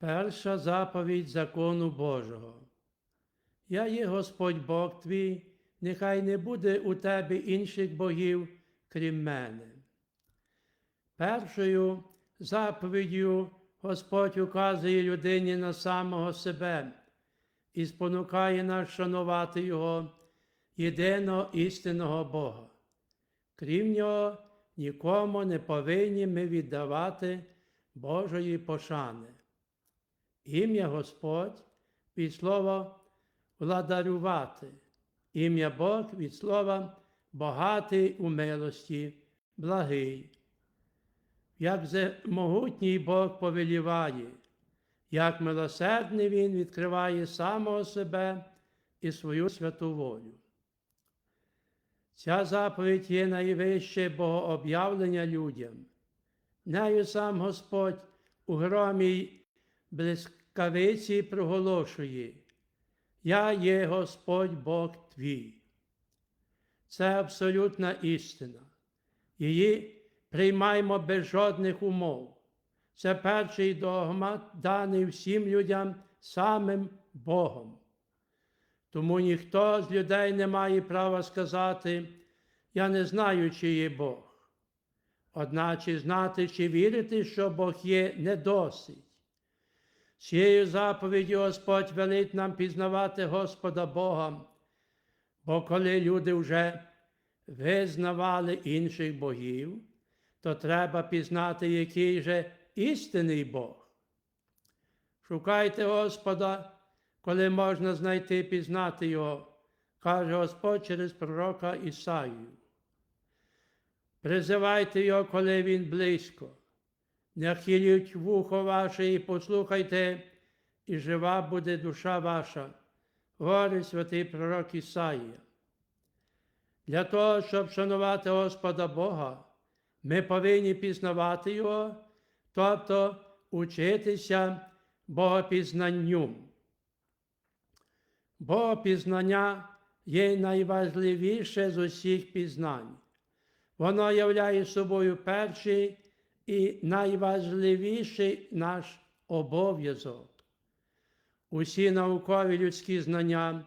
Перша заповідь закону Божого. Я є Господь Бог твій, нехай не буде у тебе інших богів, крім мене. Першою заповіддю Господь указує людині на самого себе і спонукає нас шанувати Його, єдиного істинного Бога. Крім нього, нікому не повинні ми віддавати Божої пошани. Ім'я Господь від слова владарювати, ім'я Бог від слова багатий у милості, благий. Як могутній Бог повеліває, як милосердний Він відкриває самого себе і свою святу волю. Ця заповідь є найвище богооб'явлення людям. Нею сам Господь у громій блискавиці проголошує, Я є Господь Бог твій. Це абсолютна істина. Її приймаємо без жодних умов. Це перший догмат, даний всім людям самим Богом. Тому ніхто з людей не має права сказати, я не знаю, чи є Бог. Одначе знати чи вірити, що Бог є, не досить. Цією заповіддю Господь велить нам пізнавати Господа Бога, бо коли люди вже визнавали інших богів, то треба пізнати, який же істинний Бог. Шукайте Господа, коли можна знайти пізнати Його, каже Господь через пророка Ісаю. Призивайте Його, коли Він близько. Не хиліть вухо ваше і послухайте, і жива буде душа ваша, говорить святий пророк Ісаїя. Для того, щоб шанувати Господа Бога, ми повинні пізнавати Його, тобто учитися Богопізнанню. Богопізнання є найважливіше з усіх пізнань. Воно являє собою перший і найважливіший наш обов'язок. Усі наукові людські знання,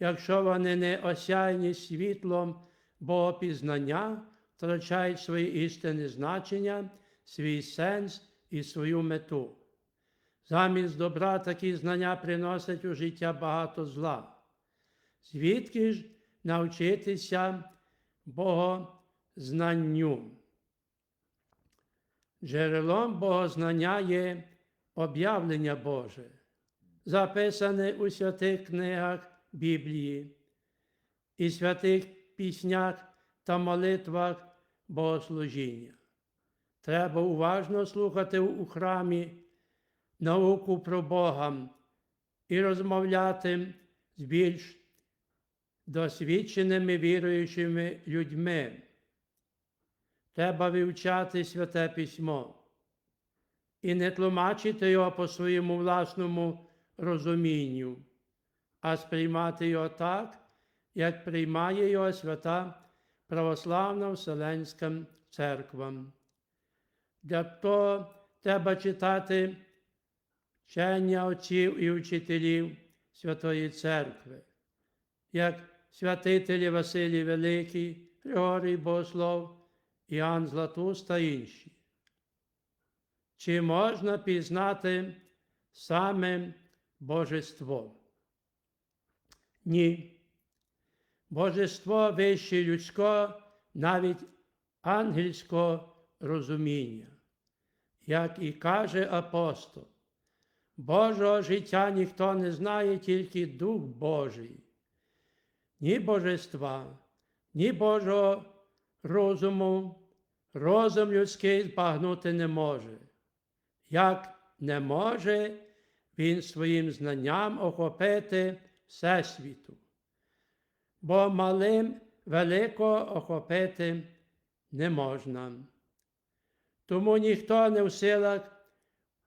якщо вони не осяйні світлом богопізнання, втрачають своє істинне значення, свій сенс і свою мету. Замість добра такі знання приносять у життя багато зла. Звідки ж навчитися богознанню? Джерелом богознання є об'явлення Боже, записане у святих книгах Біблії і святих піснях та молитвах богослужіння. Треба уважно слухати у храмі науку про Бога і розмовляти з більш досвідченими віруючими людьми. Треба вивчати святе письмо і не тлумачити його по своєму власному розумінню, а сприймати його так, як приймає його свята Православна Вселенська Церква. Для того треба читати вчення отців і учителів Святої Церкви, як святителі Василій Великий, Григорій Богослов, Іоанн Златуст та інші. Чи можна пізнати саме Божество? Ні. Божество вище людського, навіть ангельського розуміння. Як і каже апостол, Божого життя ніхто не знає, тільки Дух Божий, ні Божества, ні Божого розуму, розум людський збагнути не може. Як не може він своїм знанням охопити Всесвіту, бо малим великого охопити не можна. Тому ніхто не в силах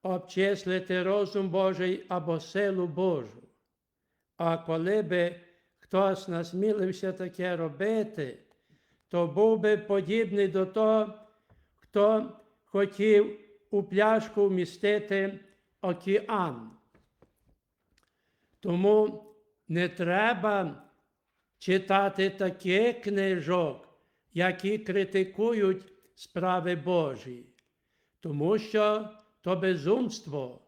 обчислити розум Божий або силу Божу. А коли би хтось насмілився таке робити, то був би подібний до того, хто хотів у пляшку вмістити океан. Тому не треба читати таких книжок, які критикують справи Божі, тому що то безумство,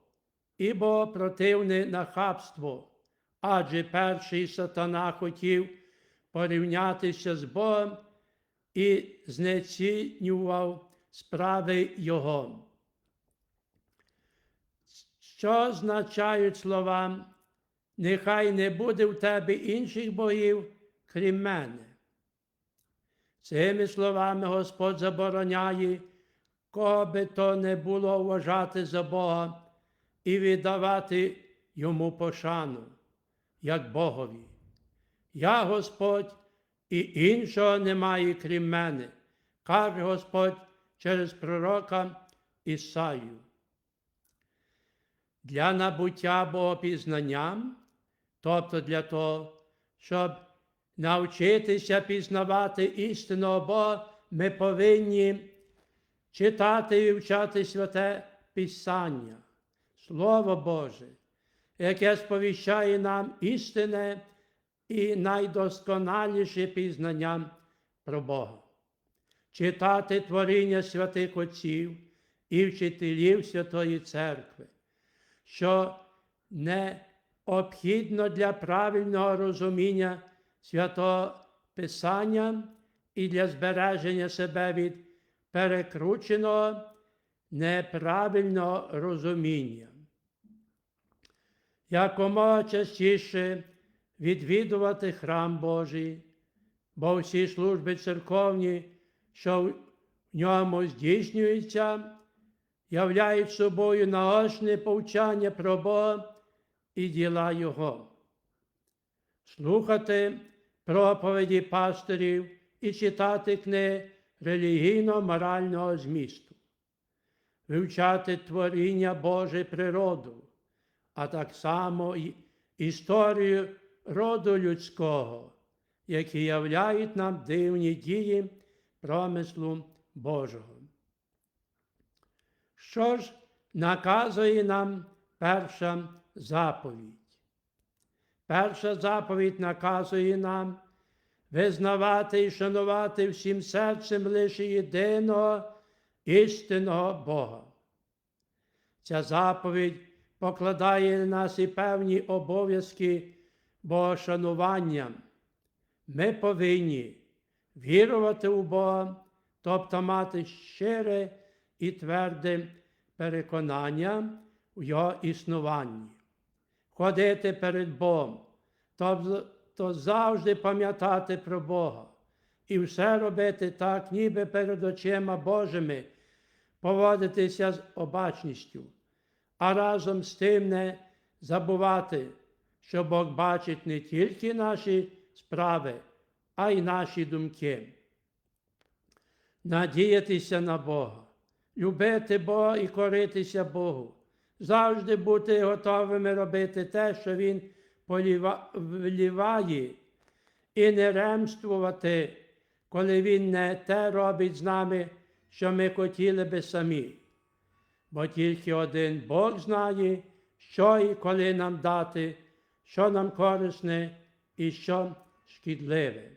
ібо противне нахабство, адже перший сатана хотів порівнятися з Богом і знецінював справи Його. Що означають слова? Нехай не буде в тебе інших богів, крім мене. Цими словами Господь забороняє, кого би то не було вважати за Бога і віддавати йому пошану, як Богові. Я Господь і іншого немає, крім мене, каже Господь через пророка Ісаю. Для набуття Богопізнанням, тобто для того, щоб навчитися пізнавати істинного Бога, ми повинні читати і вивчати святе Писання, Слово Боже, яке сповіщає нам істине і найдосконаліше пізнання про Бога, читати творіння святих Отців і вчителів Святої Церкви, що необхідно для правильного розуміння святого Писання і для збереження себе від перекрученого неправильного розуміння. Якомога частіше відвідувати храм Божий, бо всі служби церковні, що в ньому здійснюються, являють собою наочне повчання про Бога і діла Його. Слухати проповіді пастирів і читати книги релігійно-морального змісту, вивчати творіння Боже природу, а так само і історію роду людського, які являють нам дивні дії промислу Божого. Що ж наказує нам перша заповідь? Перша заповідь наказує нам визнавати і шанувати всім серцем лише єдиного істинного Бога. Ця заповідь покладає на нас і певні обов'язки богошанування. Ми повинні вірувати у Бога, тобто мати щире і тверде переконання у Його існуванні, ходити перед Богом, тобто завжди пам'ятати про Бога і все робити так, ніби перед очима Божими, поводитися з обачністю, а разом з тим не забувати, що Бог бачить не тільки наші справи, а й наші думки. Надіятися на Бога, любити Бога і коритися Богу, завжди бути готовими робити те, що Він вливає, і не ремствувати, коли Він не те робить з нами, що ми хотіли би самі. Бо тільки один Бог знає, що і коли нам дати, що нам корисне і що шкідливе.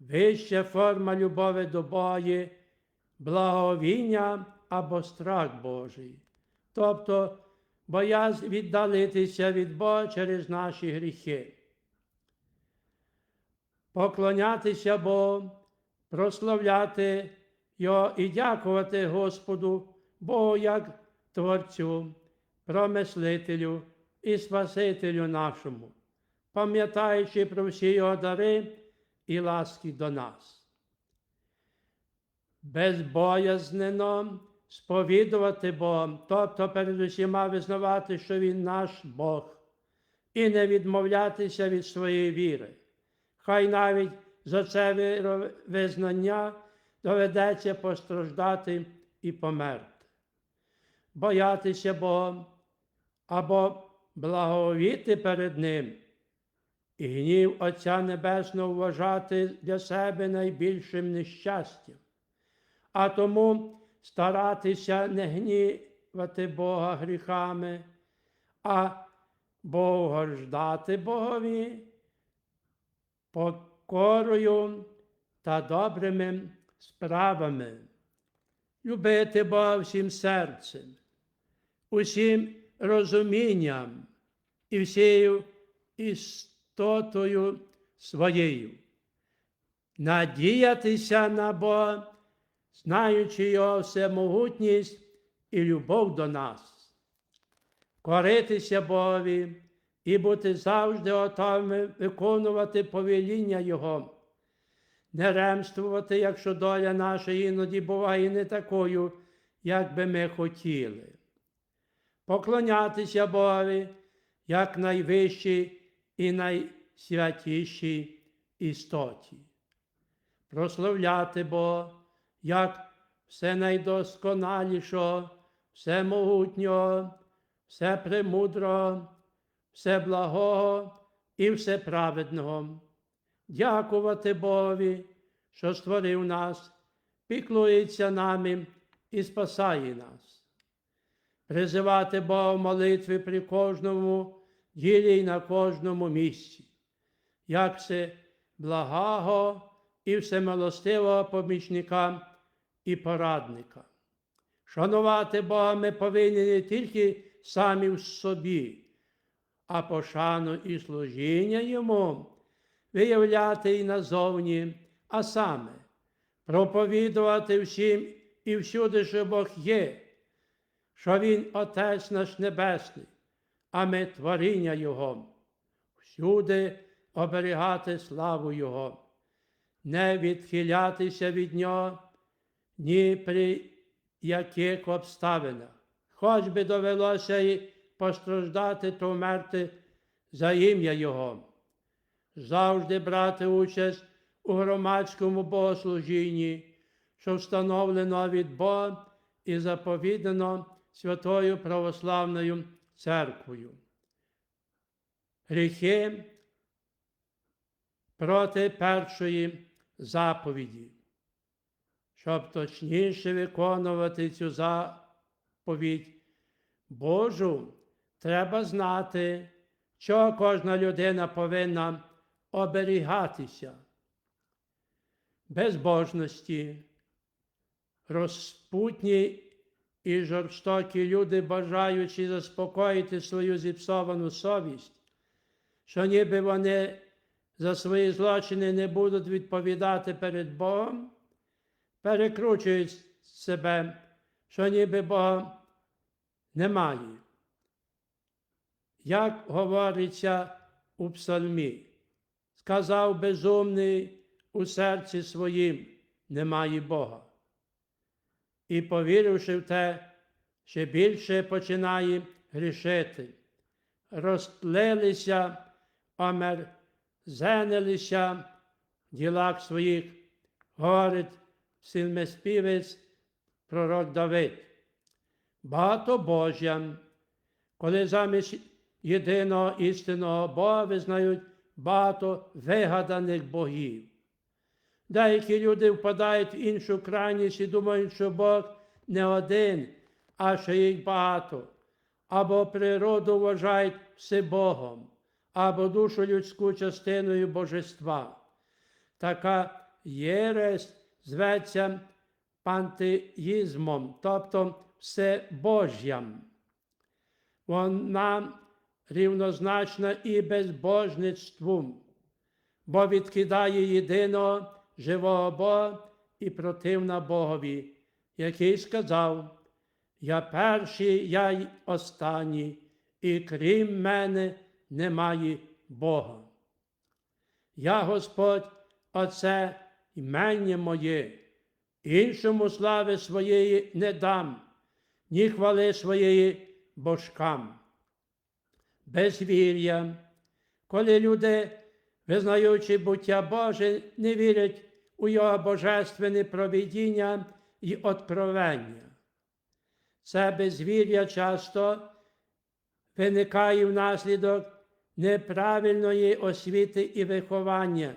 Вища форма любові до Бога є благовіння або страх Божий, тобто боязнь віддалитися від Бога через наші гріхи. Поклонятися Богу, прославляти Його і дякувати Господу, Богу як Творцю, промислителю і Спасителю нашому, пам'ятаючи про всі Його дари і ласки до нас. Безбоязнено сповідувати Бога, тобто перед усіма визнавати, що Він наш Бог, і не відмовлятися від своєї віри. Хай навіть за це визнання доведеться постраждати і померти, боятися Бога або благовіти перед Ним і гнів Отця Небесного вважати для себе найбільшим нещастям, а тому старатися не підкорювати Бога гріхами, а богождати Богові покорою та добрими справами, любити Бога всім серцем, усім розумінням і всією істотою своєю, надіятися на Бога, знаючи Його всемогутність і любов до нас, коритися Богові і бути завжди готовими виконувати повеління Його, не ремствувати, якщо доля наша іноді буває не такою, як би ми хотіли. Поклонятися Богові як найвищій і найсвятішій істоті. Прославляти Бога як все найдосконалішого, всемогутнього, все благого і все праведного. Дякувати Богові, що створив нас, піклується нами і спасає нас. Призивати Бога в молитві при кожному ділі і на кожному місці, як це благого і всемилостивого помічника і порадника. Шанувати Бога ми повинні не тільки самі в собі, а пошану і служіння Йому виявляти і назовні, а саме проповідувати всім і всюди, що Бог є, що Він Отець наш Небесний, а ми творіння Його, всюди оберігати славу Його, не відхилятися від Нього ні при яких обставинах, хоч би довелося й постраждати то вмерти за ім'я Його, завжди брати участь у громадському богослужінні, що встановлено від Бога і заповідано Святою Православною Церквою. Гріхи проти першої заповіді. Щоб точніше виконувати цю заповідь Божу, треба знати, що кожна людина повинна оберігатися. Безбожності, розпутні і жорстокі люди, бажаючи заспокоїти свою зіпсовану совість, що ніби вони за свої злочини не будуть відповідати перед Богом, перекручують себе, що ніби Бога немає. Як говориться у псалмі, сказав безумний у серці своїм немає Бога. І, повіривши в те, ще більше починає грішити, розтлилися, омерзенилися в ділах своїх, говорить сильмеспівець пророк Давид. Багато Божя, коли замість єдиного істинного Бога визнають багато вигаданих богів. Деякі люди впадають в іншу крайність і думають, що Бог не один, а що їх багато, або природу вважають всебогом, або душу людську частиною божества. Така єресь зветься пантеїзмом, тобто всебожжям. Вона рівнозначна і безбожництвом, бо відкидає єдиного живого Бога і противна Богові, який сказав, я перший, я й останній, і крім мене немає Бога. Я Господь, Оце імення моє, іншому слави своєї не дам, ні хвали своєї божкам. Безвір'я, коли люди, визнаючи буття Боже, не вірять у Його божественне провідіння і откровення. Це безвір'я часто виникає внаслідок неправильної освіти і виховання,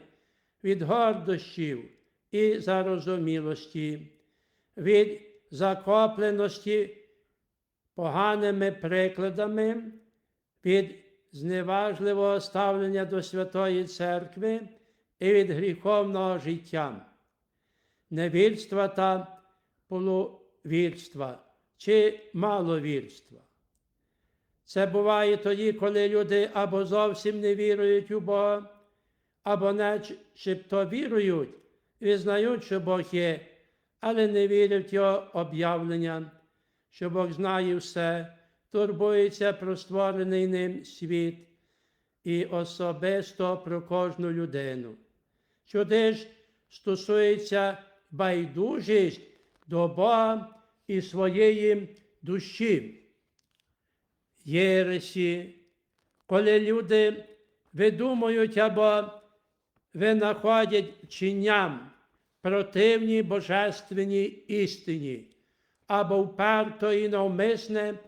від гордощів і зарозумілості, від закопленості поганими прикладами від зневажливого ставлення до Святої Церкви і від гріховного життя, невірства та полувірства чи маловірства. Це буває тоді, коли люди або зовсім не вірують у Бога, або начебто вірують, визнають, що Бог є, але не вірять в Його об'явлення, що Бог знає все, турбується про створений ним світ і особисто про кожну людину. Сюди ж стосується байдужість до Бога і своєї душі. Єресі, коли люди видумують або винаходять чинням противні божественній істині, або вперто і навмисне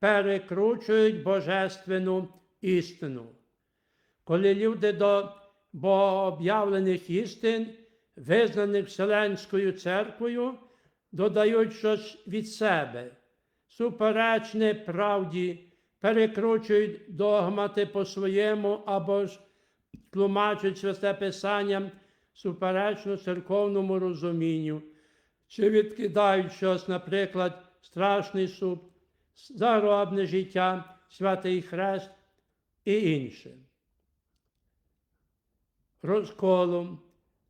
перекручують божественну істину. Коли люди до богооб'явлених істин, визнаних Вселенською церквою, додають щось від себе, суперечне правді, перекручують догмати по-своєму або ж тлумачать святе Писання суперечно церковному розумінню, чи відкидають щось, наприклад, страшний суд, заробне життя, святий хрест і інше. Розколом,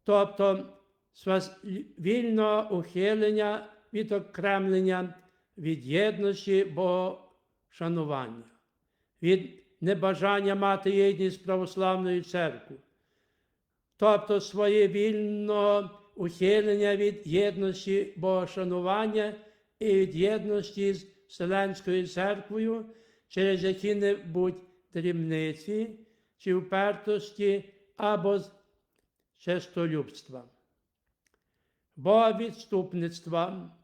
тобто вільного ухилення від окремлення, від єдності богошанування, від небажання мати єдність з православною церквою, тобто своє вільного ухилення від єдності богошанування і від єдності з Вселенською церквою через які-небудь дрібниці чи впертості або честолюбства. Бо відступництва,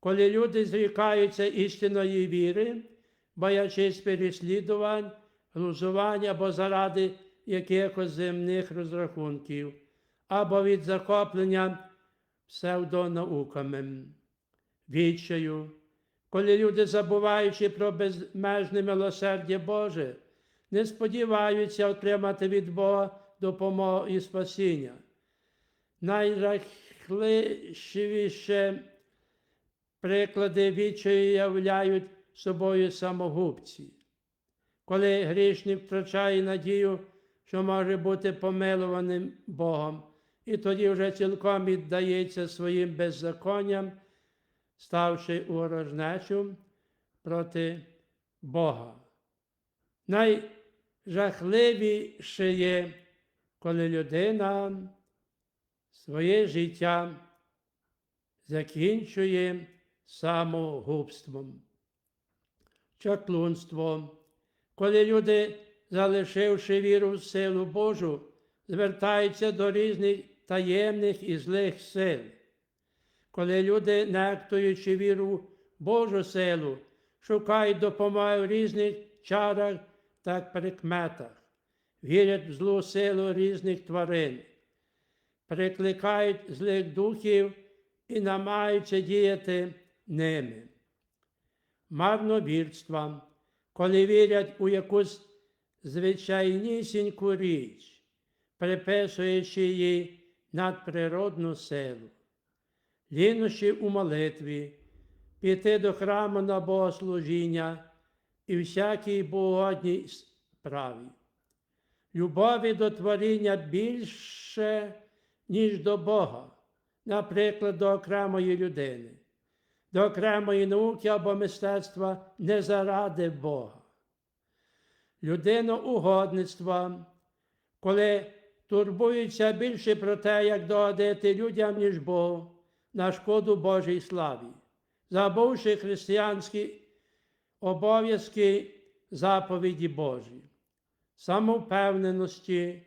коли люди зрікаються істинної віри, боячись переслідувань, глузувань або заради якихось земних розрахунків, або від захоплення псевдонауками, відчаю, коли люди, забуваючи про безмежне милосердя Боже, не сподіваються отримати від Бога допомогу і спасіння. Найжахливіше приклади відчаю являють собою самогубці, коли грішник втрачає надію, що може бути помилуваним Богом, і тоді вже цілком віддається своїм беззаконням, ставши у ворожнечу проти Бога. Найжахливіше є, коли людина своє життя закінчує самогубством, чаклунство, коли люди, залишивши віру в силу Божу, звертаються до різних таємних і злих сил, коли люди, нехтуючи віру в Божу силу, шукають допомоги в різних чарах та прикметах, вірять в злу силу різних тварин, прикликають злих духів і намагаються діяти ними. Марновірства, коли вірять у якусь звичайнісіньку річ, приписуючи їй надприродну силу, лінощі у молитві, піти до храму на богослужіння і всякій богодній справі. Любові до творіння більше, ніж до Бога, наприклад, до окремої людини, до окремої науки або мистецтва не заради Бога. Людиноугодництва, коли турбуються більше про те, як догодити людям, ніж Богу, на шкоду Божій славі, забувши християнські обов'язки заповіді Божі, самовпевненості,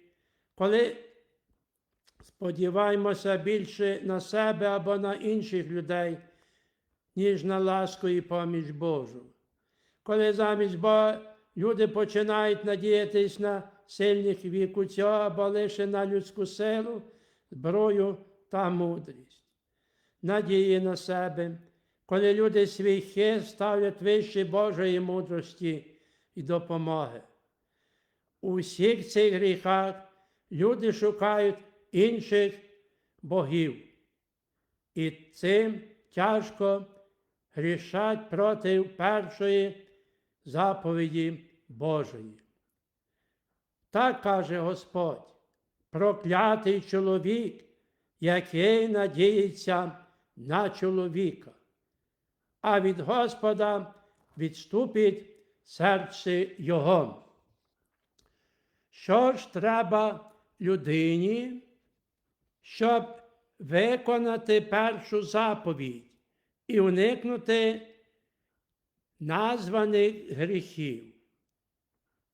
коли сподіваємося більше на себе або на інших людей, ніж на ласку і поміч Божу. Коли замість Бога люди починають надіятись на сильних віку цього або лише на людську силу, зброю та мудрість, надії на себе, коли люди свій хист ставлять вище Божої мудрості і допомоги. У всіх цих гріхах люди шукають інших богів, і цим тяжко грішать проти першої заповіді Божої. Так каже Господь, проклятий чоловік, який надіється на чоловіка, а від Господа відступить серце Його. Що ж треба людині, щоб виконати першу заповідь і уникнути названих гріхів?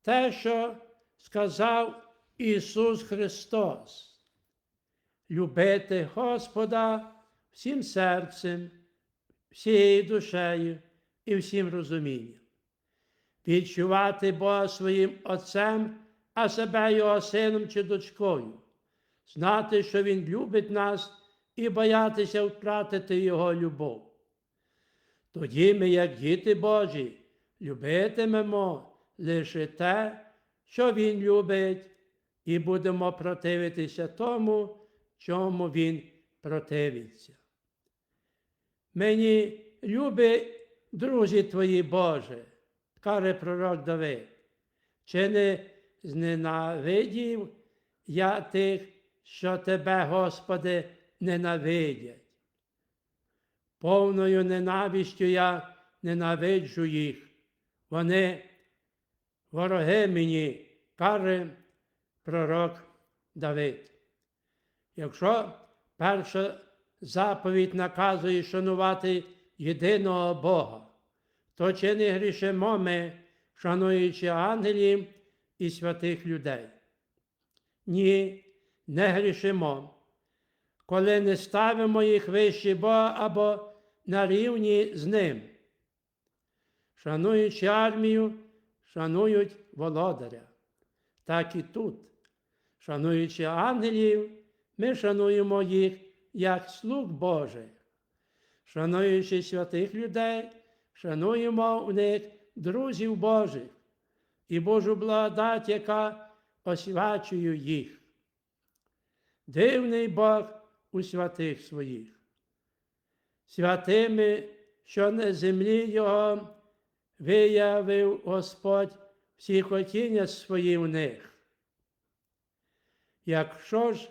Те, що сказав Ісус Христос, любити Господа всім серцем, всією душею і всім розумінням, відчувати Бога своїм Отцем, а себе Його сином чи дочкою, знати, що Він любить нас і боятися втратити Його любов. Тоді ми, як діти Божі, любитимемо лише те, що Він любить, і будемо противитися тому, чому Він противиться. Мені любі друзі твої Боже, каже пророк Давид, чи не зненавидів я тих, що тебе, Господи, ненавидять. Повною ненавистю я ненавиджу їх. Вони вороги мені, каже пророк Давид. Якщо перша заповідь наказує шанувати єдиного Бога, то чи не грішимо ми, шануючи ангелів і святих людей? Ні, не грішимо, коли не ставимо їх вище Бога або на рівні з ним. Шануючи армію, шанують володаря. Так і тут, шануючи ангелів, ми шануємо їх як слуг Божих. Шануючи святих людей, шануємо у них друзів Божих і Божу благодать, яка освячує їх. Дивний Бог у святих своїх. Святими, що на землі Його виявив Господь всі хотіння свої в них. Якщо ж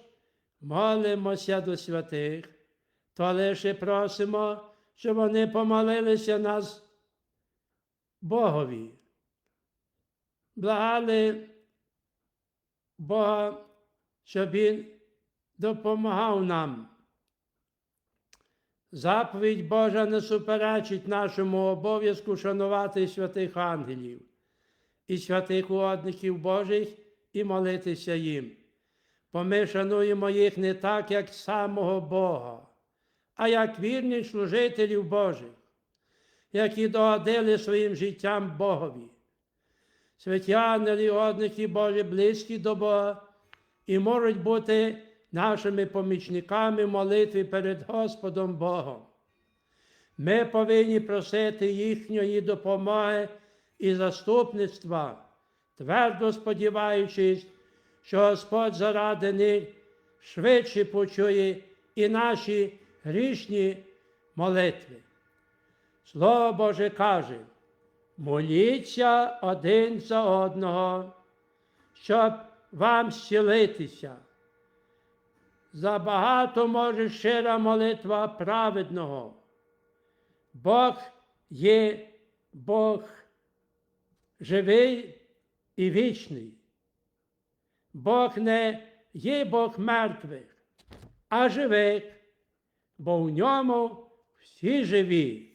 молимося до святих, то лише просимо, щоб вони помолилися нас Богові. Благали Бога, щоб Він допомагав нам. Заповідь Божа не суперечить нашому обов'язку шанувати святих ангелів і святих угодників Божих і молитися їм. Бо ми шануємо їх не так, як самого Бога, а як вірних служителів Божих, які догодили своїм життям Богові. Ангели і Божі близькі до Бога і можуть бути нашими помічниками в молитві перед Господом Богом. Ми повинні просити їхньої допомоги і заступництва, твердо сподіваючись, що Господь заради них швидше почує і наші грішні молитви. Слово Боже каже, моліться один за одного, щоб вам зцілитися. Забагато може щира молитва праведного. Бог є Бог живий і вічний. Бог не є Бог мертвих, а живих, бо в ньому всі живі.